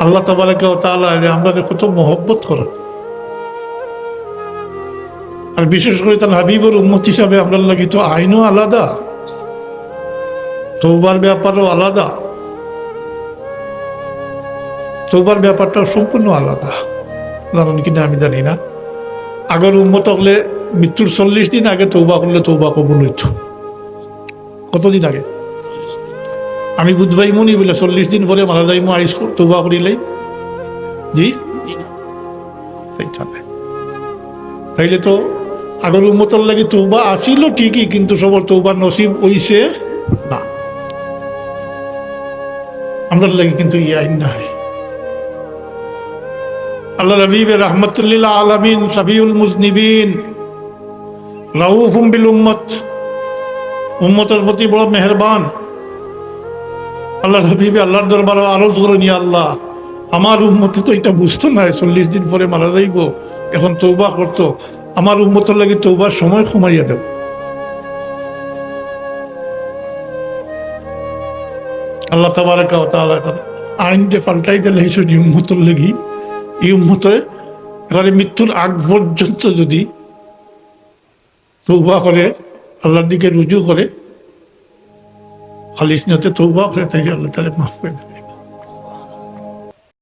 আল্লাহ তাআলা যে আমরা কত মহব্বত করেন। আর বিশেষ করে তার হাবিবুর উম্মত হিসাবে আমরা লাগি তো আইনও আলাদা তৌবার ব্যাপারও আলাদা তৌবার ব্যাপারটা সম্পূর্ণ আলাদা। জানেন কিনা আমি জানি না। আগের উন্মত হলে মৃত্যুর চল্লিশ দিন আগে তৌবা করলে তৌবা কবুল হইত। কতদিন আগে? আমি বুধবাই মনি বলে চল্লিশ দিন পরে মারা যাইমো আইস তৌবা করিলেই। জি? তাইতালে। তাইলে তো আগের উম্মতর লাগে তৌবা আসিল ঠিকই, কিন্তু সবর তৌবা নসিব হইছে না। আমরা লাগে কিন্তু ই আইন নাই। আল্লাহ রবিবে রহমতুল্লিল্লাহ আলমিন শফিউল মুজনিবিন, রাউফুম বিল উম্মত। উম্মতের প্রতি বড় মেহরবান। আল্লাহ রবিবে আল্লাহর দরবারে আরজ করে নিয়ে, আল্লাহ, আমার উম্মতে তো এটা বুঝতো না, চল্লিশ দিন পরে মারা যাইব, এখন তৌবা করতো, আমার উম্মতের লাগে তৌবার সময় কমাইয়া দেব। আল্লাহ তাবারাকা আইন যে পাল্টাই দিলে হিসেবে উম্মতের লাগি, এই উম্মতে এবারে মৃত্যুর আগ পর্যন্ত যদি তৌবা করে, আল্লাহর দিকে রুজু করে খালিস নিয়তে তৌবা করে তাই আল্লাহ তাহলে মাফ করে দেবে